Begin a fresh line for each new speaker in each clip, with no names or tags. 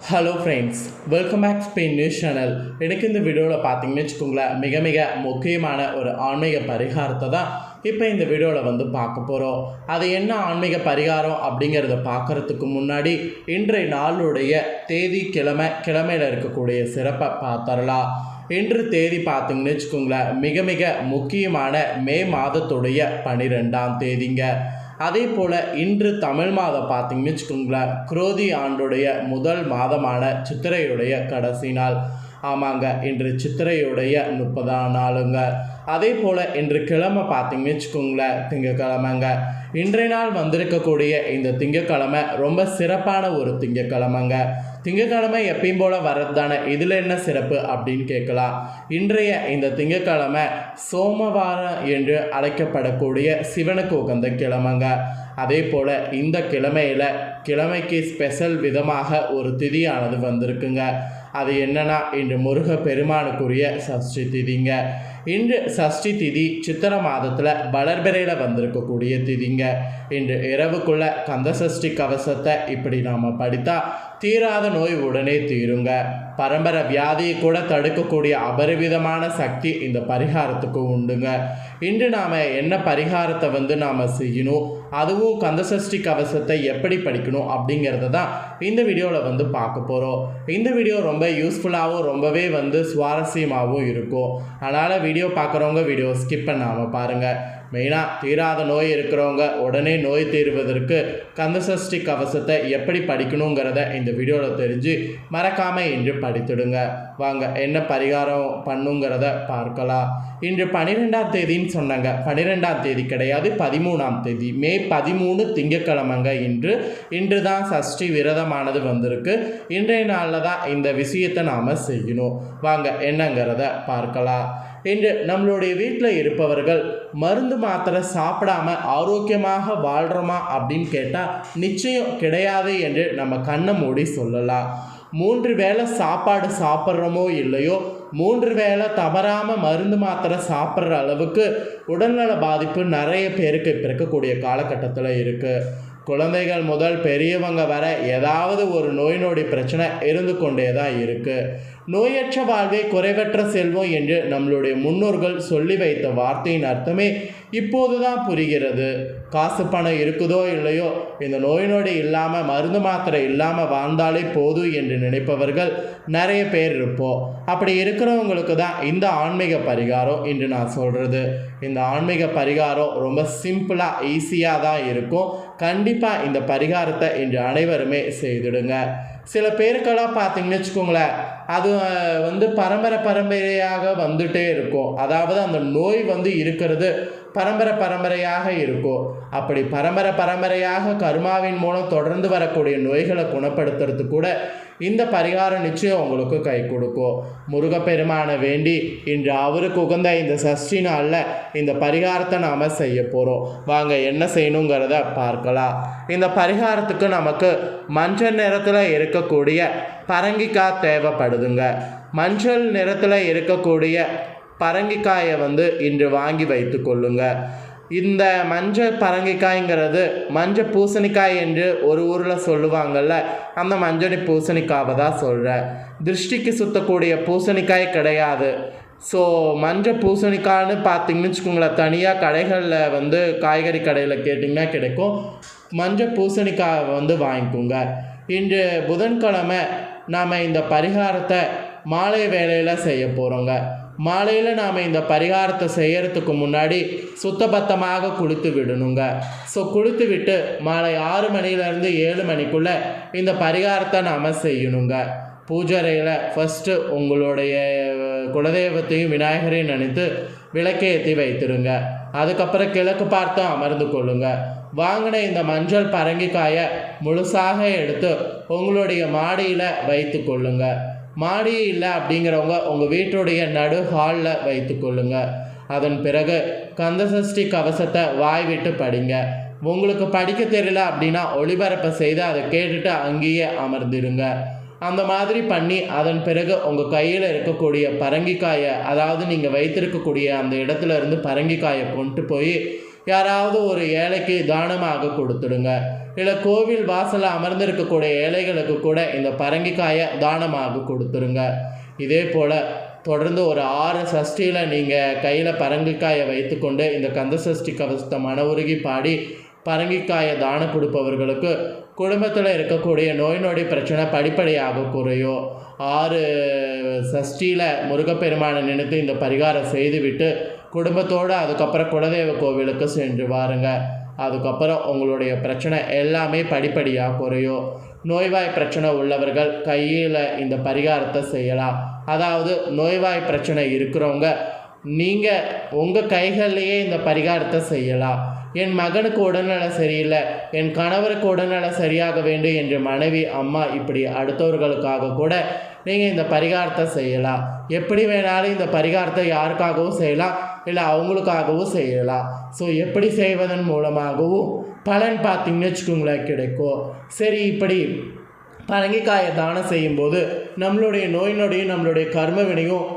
Hello friends welcome back Spain news channel எனக்கு இந்த வீடியோவில் பார்த்தீங்கன்னு வச்சுக்கோங்களேன் மிக மிக முக்கியமான ஒரு ஆன்மீக பரிகாரத்தை தான் இப்போ இந்த வீடியோவில் வந்து பார்க்க போகிறோம் அது என்ன ஆன்மீக பரிகாரம் அப்படிங்கிறத பார்க்குறதுக்கு முன்னாடி இன்றைய நாளுடைய தேதி கிழமை கிழமையில் இருக்கக்கூடிய சிறப்பை பார்த்தரலாம் இன்று தேதி பார்த்தீங்கன்னு வச்சுக்கோங்களேன் மிக மிக முக்கியமான மே மாதத்துடைய பனிரெண்டாம் தேதிங்க. அதே போல் இன்று தமிழ் மாதம் பார்த்தீங்கன்னு வச்சுக்கோங்களேன் குரோதி ஆண்டுடைய முதல் மாதமான சித்திரையுடைய கடைசி நாள். ஆமாங்க இன்று சித்திரையுடைய முப்பதாம் நாளுங்க. அதே போல் இன்று கிழமை பார்த்தீங்கன்னு வச்சுக்கோங்களேன் திங்கக்கிழமைங்க. இன்றைய நாள் வந்திருக்கக்கூடிய இந்த திங்கக்கிழமை ரொம்ப சிறப்பான ஒரு திங்கக்கிழமைங்க. திங்கக்கிழமை எப்பயும் போல் வர்றது தானே இதில் என்ன சிறப்பு அப்படின்னு கேட்கலாம். இன்றைய இந்த திங்கக்கிழமை சோமவாரம் என்று அழைக்கப்படக்கூடிய சிவனுக்கு உகந்த கிழமைங்க. அதே போல் இந்த கிழமையில் கிழமைக்கு ஸ்பெஷல் விதமாக ஒரு திதியானது வந்திருக்குங்க. அது என்னன்னா இன்று முருக பெருமானுக்குரிய சஷ்டி திதிங்க. இன்று சஷ்டி திதி சித்திர மாதத்தில் வளர்பிறையில் வந்திருக்கக்கூடிய திதிங்க. இன்று இரவுக்குள்ள கந்த சஷ்டி கவசத்தை இப்படி நாம் படித்தா தீராத நோய் உடனே தீருங்க. பரம்பரை வியாதியை கூட தடுக்கக்கூடிய அபரிவிதமான சக்தி இந்த பரிகாரத்துக்கு உண்டுங்க. இன்று நாம் என்ன பரிகாரத்தை வந்து நாம் செய்யணும் அதுவும் கந்தசஷ்டி கவசத்தை எப்படி படிக்கணும் அப்படிங்கிறத தான் இந்த வீடியோவில் வந்து பார்க்க போகிறோம் இந்த வீடியோ ரொம்ப யூஸ்ஃபுல்லாகவும் ரொம்பவே வந்து சுவாரஸ்யமாகவும் இருக்கும். அதனால் வீடியோ பார்க்குறவங்க வீடியோ ஸ்கிப் பண்ணாமல் பாருங்கள் மெயினாக தீராத நோய் இருக்கிறவங்க உடனே நோய் தீர்வதற்கு கந்தசஷ்டி கவசத்தை எப்படி படிக்கணுங்கிறத இந்த வீடியோவில் தெரிஞ்சு மறக்காமல் இன்று படித்துடுங்க வாங்க என்ன பரிகாரம் பண்ணுங்கிறத பார்க்கலாம். இன்று பன்னிரெண்டாம் தேதின்னு சொன்னாங்க. பன்னிரெண்டாம் தேதி கிடையாது பதிமூணாம் தேதி. மே பதிமூணு திங்கக்கிழமைங்க இன்று. இன்று தான் சஷ்டி விரதமானது வந்திருக்கு. இன்றைய நாளில் தான் இந்த விஷயத்தை நாம் செய்யணும். வாங்க என்னங்கிறத பார்க்கலாம். இன்று நம்மளுடைய வீட்டில் இருப்பவர்கள் மருந்து மாத்திரை சாப்பிடாம ஆரோக்கியமாக வாழ்கிறோமா அப்படின்னு கேட்டால் நிச்சயம் கிடையாது என்று நம்ம கண்ணை மூடி சொல்லலாம். மூன்று வேளை சாப்பாடு சாப்பிட்றோமோ இல்லையோ மூன்று வேளை தவறாமல் மருந்து மாத்திரை சாப்பிட்ற அளவுக்கு உடல்நல பாதிப்பு நிறைய பேருக்கு இப்போ இருக்கக்கூடிய காலகட்டத்தில் இருக்குது குழந்தைகள் முதல் பெரியவங்க வர ஏதாவது ஒரு நோய் நொடி பிரச்சனை இருந்து கொண்டே தான் இருக்குது நோயற்ற வாழ்வே குறைவற்ற செல்வம் என்று நம்மளுடைய முன்னோர்கள் சொல்லி வைத்த வார்த்தையின் அர்த்தமே இப்போது தான் புரிகிறது. காசு பணம் இருக்குதோ இல்லையோ இந்த நோய் நொடி இல்லாமல் மருந்து மாத்திரை இல்லாமல் வாழ்ந்தாலே போதும் என்று நினைப்பவர்கள் நிறைய பேர் இருப்போம். அப்படி இருக்கிறவங்களுக்கு தான் இந்த ஆன்மீக பரிகாரம் என்று நான் சொல்கிறது இந்த ஆன்மீக பரிகாரம் ரொம்ப சிம்பிளாக ஈஸியாக தான் இருக்கும். கண்டிப்பாக இந்த பரிகாரத்தை இன்று அனைவருமே செய்திடுங்க. சில பேருக்கெல்லாம் பார்த்தீங்கன்னு வச்சுக்கோங்களேன் அது வந்து பரம்பரை பரம்பரையாக வந்துட்டே இருக்கும். அதாவது அந்த நோய் வந்து இருக்கிறது பரம்பரை பரம்பரையாக இருக்கும் அப்படி பரம்பரை பரம்பரையாக கர்மாவின் மூலம் தொடர்ந்து வரக்கூடிய நோய்களை குணப்படுத்துறது கூட இந்த பரிகாரம் நிச்சயம் உங்களுக்கு கை கொடுக்கும் முருகப்பெருமானை வேண்டி இன்று அவருக்கு உகந்த இந்த சஷ்டி நாளில் இந்த பரிகாரத்தை நாம் செய்ய போகிறோம் வாங்க என்ன செய்யணுங்கிறத பார்க்கலாம். இந்த பரிகாரத்துக்கு நமக்கு மஞ்சள் நிறத்தில் இருக்கக்கூடிய பரங்கிக்காய் தேவைப்படுதுங்க. மஞ்சள் நிறத்தில் இருக்கக்கூடிய பரங்கிக்காயை வந்து இன்று வாங்கி வைத்து கொள்ளுங்க. இந்த மஞ்சள் பரங்கிக்காய்ங்கிறது மஞ்சள் பூசணிக்காய் என்று ஒரு ஊரில் சொல்லுவாங்கள்ல அந்த மஞ்சள் பூசணிக்காவை தான் சொல்கிறேன் திருஷ்டிக்கு சுத்தக்கூடிய பூசணிக்காய் கிடையாது. ஸோ மஞ்சள் பூசணிக்காய்னு பார்த்தீங்கன்னு வச்சுக்கோங்களேன் தனியாக கடைகளில் வந்து காய்கறி கடையில் கேட்டிங்கன்னா கிடைக்கும். மஞ்சள் பூசணிக்காய் வந்து வாங்கிக்கோங்க. இன்று புதன்கிழமை நாம் இந்த பரிகாரத்தை மாலை வேளையில் செய்ய போகிறோங்க மாலையில் நாம் இந்த பரிகாரத்தை செய்கிறதுக்கு முன்னாடி சுத்தபத்தமாக குளித்து விடணுங்க. ஸோ குளித்து விட்டு மாலை ஆறு மணிலேருந்து ஏழு மணிக்குள்ளே இந்த பரிகாரத்தை நாம் செய்யணுங்க. பூஜரையில் ஃபஸ்ட்டு உங்களுடைய குலதெய்வத்தையும் விநாயகரையும் நினைத்து விளக்கேற்றி வைத்திருங்க. அதுக்கப்புறம் கிழக்கு பார்த்து அமர்ந்து கொள்ளுங்க. வாங்கின இந்த மஞ்சள் பரங்கிக்காயை முழுசாக எடுத்து உங்களுடைய மாடியில் வைத்து கொள்ளுங்கள் மாடி இல்லை அப்படிங்கிறவங்க உங்கள் வீட்டுடைய நடு ஹாலில் வைத்து கொள்ளுங்க. அதன் பிறகு கந்தசஷ்டி கவசத்தை வாய் விட்டு படிங்க. உங்களுக்கு படிக்க தெரியல அப்படின்னா ஒளிபரப்பை செய்து அதை கேட்டுட்டு அங்கேயே அமர்ந்திருங்க. அந்த மாதிரி பண்ணி அதன் பிறகு உங்கள் கையில் இருக்கக்கூடிய பரங்கிக்காயை அதாவது நீங்கள் வைத்திருக்கக்கூடிய அந்த இடத்துல இருந்து பரங்கிக்காயை கொண்டு போய் யாராவது ஒரு ஏழைக்கு தானமாக கொடுத்துடுங்க. இல்லை கோவில் வாசலில் அமர்ந்திருக்கக்கூடிய ஏழைகளுக்கு கூட இந்த பரங்கிக்காயை தானமாக கொடுத்துருங்க. இதே போல் தொடர்ந்து ஒரு ஆறு சஷ்டியில் நீங்கள் கையில் பரங்கிக்காயை வைத்துக்கொண்டு இந்த கந்த சஷ்டி கவசத்தை மன உருகி பாடி பரங்கிக்காயை தானம் கொடுப்பவர்களுக்கு குடும்பத்தில் இருக்கக்கூடிய நோய் நொடி பிரச்சனை படிப்படியாக குறையும் ஆறு சஷ்டியில் முருகப்பெருமானை நினைத்து இந்த பரிகாரம் செய்துவிட்டு குடும்பத்தோடு அதுக்கப்புறம் குலதெய்வ கோவிலுக்கு சென்று வாருங்க. அதுக்கப்புறம் உங்களுடைய பிரச்சனை எல்லாமே படிப்படியாக குறையும் நோய்வாய் பிரச்சனை உள்ளவர்கள் கையில் இந்த பரிகாரத்தை செய்யலாம். அதாவது நோய்வாய் பிரச்சனை இருக்கிறவங்க நீங்கள் உங்கள் கைகள்லேயே இந்த பரிகாரத்தை செய்யலாம். என் மகனுக்கு உடல்நலம் சரியில்லை என் கணவருக்கு உடல்நலம் சரியாக வேண்டும் என்று மனைவி அம்மா இப்படி அடுத்தவர்களுக்காக கூட நீங்கள் இந்த பரிகாரத்தை செய்யலாம். எப்படி வேணாலும் இந்த பரிகாரத்தை யாருக்காகவும் செய்யலாம். இல்லை அவங்களுக்காகவும் செய்யலாம். ஸோ எப்படி செய்வதன் மூலமாகவும் பலன் பார்த்தீங்கன்னு வச்சுக்கோங்களேன் கிடைக்கும். சரி இப்படி பரங்கிக்காயை தானம் செய்யும்போது நம்மளுடைய நோய் நொடியும் நம்மளுடைய கர்ம வினையும்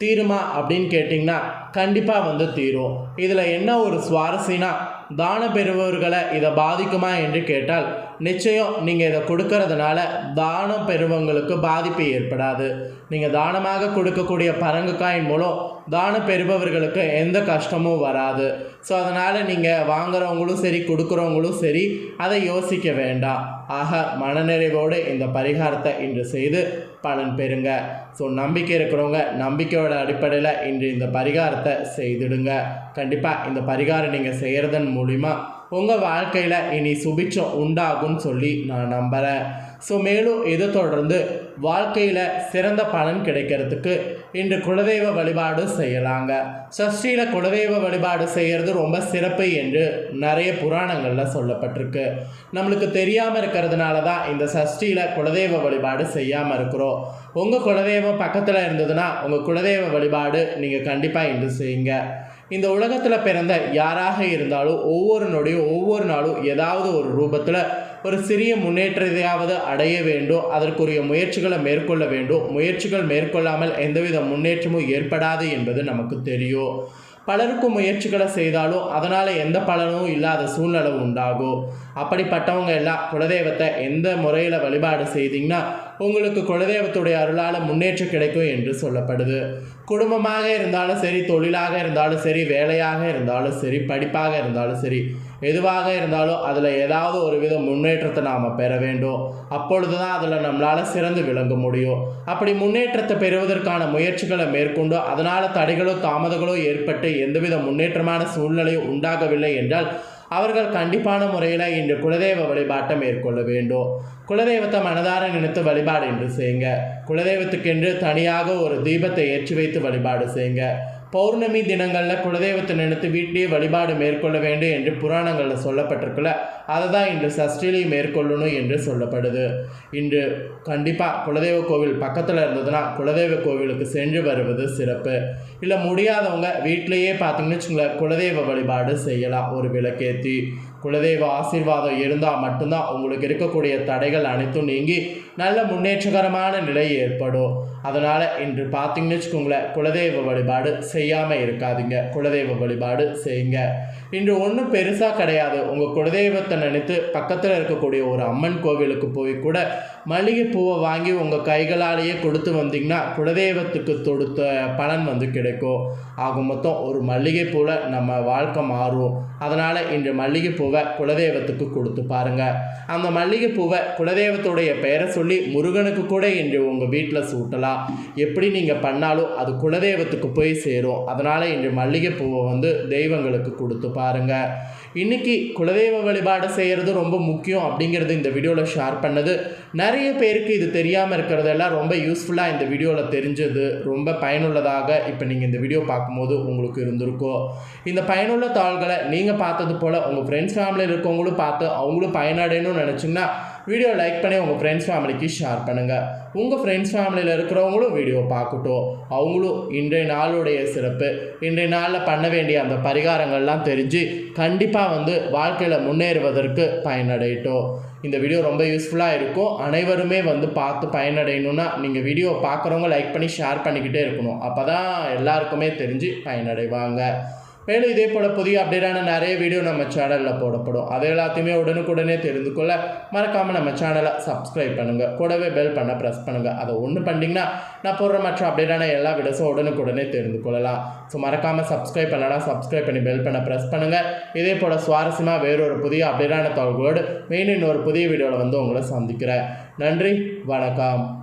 தீருமா அப்படின்னு கேட்டிங்கன்னா கண்டிப்பாக வந்து தீரும். இதில் என்ன ஒரு சுவாரஸ்யனா தானம் பெறுபவர்களை இதை பாதிக்குமா என்று கேட்டால் நிச்சயம் நீங்கள் இதை கொடுக்கறதுனால தானம் பெறுபவங்களுக்கு பாதிப்பு ஏற்படாது. நீங்கள் தானமாக கொடுக்கக்கூடிய பரங்குக்காயின் மூலம் தானம் பெறுபவர்களுக்கு எந்த கஷ்டமும் வராது. ஸோ அதனால் நீங்கள் வாங்குறவங்களும் சரி கொடுக்குறவங்களும் சரி அதை யோசிக்க வேண்டாம். ஆக மனநிறைவோடு இந்த பரிகாரத்தை இன்று செய்து பலன் பெறுங்க. ஸோ நம்பிக்கை இருக்கிறவங்க நம்பிக்கையோட அடிப்படையில் இன்று இந்த பரிகாரத்தை செய்திடுங்க. கண்டிப்பாக இந்த பரிகாரம் நீங்கள் செய்கிறதன் மூலிமா உங்கள் வாழ்க்கையில் இனி சுபிச்சம் உண்டாகும்னு சொல்லி நான் நம்புகிறேன் ஸோ மேலும் இதை தொடர்ந்து வாழ்க்கையில் சிறந்த பலன் கிடைக்கிறதுக்கு இன்று குலதெய்வ வழிபாடு செய்யலாங்க. சஷ்டியில் குலதெய்வ வழிபாடு செய்கிறது ரொம்ப சிறப்பு என்று நிறைய புராணங்களில் சொல்லப்பட்டிருக்கு. நம்மளுக்கு தெரியாமல் இருக்கிறதுனால தான் இந்த சஷ்டியில் குலதெய்வ வழிபாடு செய்யாமல் இருக்கிறோம். உங்கள் குலதெய்வம் பக்கத்தில் இருந்ததுன்னா உங்கள் குலதெய்வ வழிபாடு நீங்கள் கண்டிப்பாக இன்று செய்யுங்க. இந்த உலகத்தில் பிறந்த யாராக இருந்தாலும் ஒவ்வொரு நொடியும் ஒவ்வொரு நாளும் ஏதாவது ஒரு ரூபத்தில் ஒரு சிறிய முன்னேற்றத்தையாவது அடைய வேண்டும் அதற்குரிய முயற்சிகளை மேற்கொள்ள வேண்டும். முயற்சிகள் மேற்கொள்ளாமல் எந்தவித முன்னேற்றமும் ஏற்படாது என்பது நமக்கு தெரியும். பலருக்கும் முயற்சிகளை செய்தாலும் அதனால் எந்த பலனும் இல்லாத சூழ்நிலை உண்டாகும். அப்படிப்பட்டவங்க எல்லாம் குலதெய்வத்தை எந்த முறையில் வழிபாடு செய்தீங்கன்னா உங்களுக்கு குலதெய்வத்துடைய அருளால் முன்னேற்றம் கிடைக்கும் என்று சொல்லப்படுது. குடும்பமாக இருந்தாலும் சரி தொழிலாக இருந்தாலும் சரி வேலையாக இருந்தாலும் சரி படிப்பாக இருந்தாலும் சரி எதுவாக இருந்தாலும் அதில் ஏதாவது ஒரு வித முன்னேற்றத்தை நாம் பெற வேண்டும். அப்பொழுது தான் அதில் நம்மளால் சிறந்து விளங்க முடியும். அப்படி முன்னேற்றத்தை பெறுவதற்கான முயற்சிகளை மேற்கொண்டு அதனால் தடைகளோ தாமதங்களோ ஏற்பட்டு எந்தவித முன்னேற்றமான சூழ்நிலையும் உண்டாகவில்லை என்றால் அவர்கள் கண்டிப்பான முறையில் இன்று குலதெய்வ வழிபாட்டை மேற்கொள்ள வேண்டும். குலதெய்வத்தை மனதார நினைத்து வழிபாடு என்று செய்யுங்க. குலதெய்வத்துக்கென்று தனியாக ஒரு தீபத்தை ஏற்றி வைத்து வழிபாடு செய்யுங்க. பௌர்ணமி தினங்களில் குலதெய்வத்தை நினைத்து வீட்டிலேயே வழிபாடு மேற்கொள்ள வேண்டும் என்று புராணங்களில் சொல்லப்பட்டிருக்குல்ல அதை தான் இன்று சஷ்டிலையும் மேற்கொள்ளணும் என்று சொல்லப்படுது. இன்று கண்டிப்பாக குலதெய்வ கோவில் பக்கத்தில் இருந்ததுன்னா குலதெய்வ கோவிலுக்கு சென்று வருவது சிறப்பு. இல்லை முடியாதவங்க வீட்டிலையே பார்த்தீங்கன்னு வச்சுங்களேன் குலதெய்வ வழிபாடு செய்யலாம். ஒரு விளக்கேற்றி குலதெய்வ ஆசீர்வாதம் இருந்தால் மட்டும்தான் உங்களுக்கு இருக்கக்கூடிய தடைகள் அனைத்தும் நீங்கி நல்ல முன்னேற்றகரமான நிலை ஏற்படும். அதனால் இன்று பார்த்தீங்கன்னு வச்சுக்கோங்களேன் குலதெய்வ வழிபாடு செய்யாமல் இருக்காதீங்க. குலதெய்வ வழிபாடு செய்யுங்க. இன்று ஒன்றும் பெருசாக கிடையாது. உங்கள் குலதெய்வத்தை நினைத்து பக்கத்தில் இருக்கக்கூடிய ஒரு அம்மன் கோவிலுக்கு போய் கூட மல்லிகைப்பூவை வாங்கி உங்கள் கைகளாலேயே கொடுத்து வந்தீங்கன்னா குலதெய்வத்துக்கு தொடுத்த பலன் வந்து கிடைக்கும். ஆகும் மொத்தம் ஒரு மல்லிகைப்பூவில் நம்ம வாழ்க்கை மாறும். அதனால் இன்று பூவை குலதெய்வத்துக்கு கொடுத்து பாருங்கள் அந்த மல்லிகைப்பூவை குலதெய்வத்துடைய பெயரை சொல்லி முருகனுக்கு கூட இன்று உங்கள் வீட்டில் சூட்டலாம். எப்படி நீங்கள் பண்ணாலும் அது குலதெய்வத்துக்கு போய் சேரும். அதனால் இன்று மல்லிகைப்பூவை வந்து தெய்வங்களுக்கு கொடுத்து பாருங்கள் இன்றைக்கி குலதெய்வ வழிபாடு செய்கிறது ரொம்ப முக்கியம் அப்படிங்கிறது இந்த வீடியோவில் ஷேர் பண்ணது. நிறைய பேருக்கு இது தெரியாமல் இருக்கிறதெல்லாம் ரொம்ப யூஸ்ஃபுல்லாக இந்த வீடியோவில் தெரிஞ்சது. ரொம்ப பயனுள்ளதாக இப்போ நீங்கள் இந்த வீடியோ பார்க்கும்போது உங்களுக்கு இருந்திருக்கும். இந்த பயனுள்ள தாள்களை நீங்கள் பார்த்தது போல் உங்கள் ஃப்ரெண்ட்ஸ் ஃபேமிலியில் இருக்கவங்களும் பார்த்து அவங்களும் பயனடையணும்னு நினச்சிங்கன்னா வீடியோ லைக் பண்ணி உங்கள் ஃப்ரெண்ட்ஸ் ஃபேமிலிக்கு ஷேர் பண்ணுங்கள் உங்கள் ஃப்ரெண்ட்ஸ் ஃபேமிலியில் இருக்கிறவங்களும் வீடியோ பார்க்கட்டும். அவங்களும் இன்றைய நாளுடைய சிறப்பு. இன்றைய நாளில் பண்ண வேண்டிய அந்த பரிகாரங்கள்லாம் தெரிஞ்சு கண்டிப்பாக வந்து வாழ்க்கையில் முன்னேறுவதற்கு பயனடையட்டும். இந்த வீடியோ ரொம்ப யூஸ்ஃபுல்லாக இருக்கும். அனைவருமே வந்து பார்த்து பயனடையணும்னா நீங்கள் வீடியோ பார்க்குறவங்க லைக் பண்ணி ஷேர் பண்ணிக்கிட்டே இருக்கணும். அப்போ தான் எல்லாருக்குமே தெரிஞ்சு பயனடைவாங்க. மேலும் இதே போல் புதிய அப்டேட்டான நிறைய வீடியோ நம்ம சேனலில் போடப்படும். அது எல்லாத்தையுமே உடனுக்குடனே தெரிந்து கொள்ள மறக்காமல் நம்ம சேனலை சப்ஸ்கிரைப் பண்ணுங்கள் கூடவே பெல் பண்ண ப்ரெஸ் பண்ணுங்கள் அதை ஒன்று பண்ணிட்டீங்கன்னா நான் போடுற மற்ற அப்டேட்டான எல்லா வீடியோஸும் உடனுக்குடனே தெரிந்து கொள்ளலாம். ஸோ மறக்காமல் சப்ஸ்கிரைப் பண்ணலாம் சப்ஸ்கிரைப் பண்ணி பெல் பண்ண ப்ரெஸ் பண்ணுங்கள் இதே போல் சுவாரஸ்யமாக வேறொரு புதிய அப்டேட்டான தகவல்களோடு மெயின் இன்னொரு புதிய வீடியோவில் வந்து உங்களை சந்திக்கிறேன். நன்றி வணக்கம்.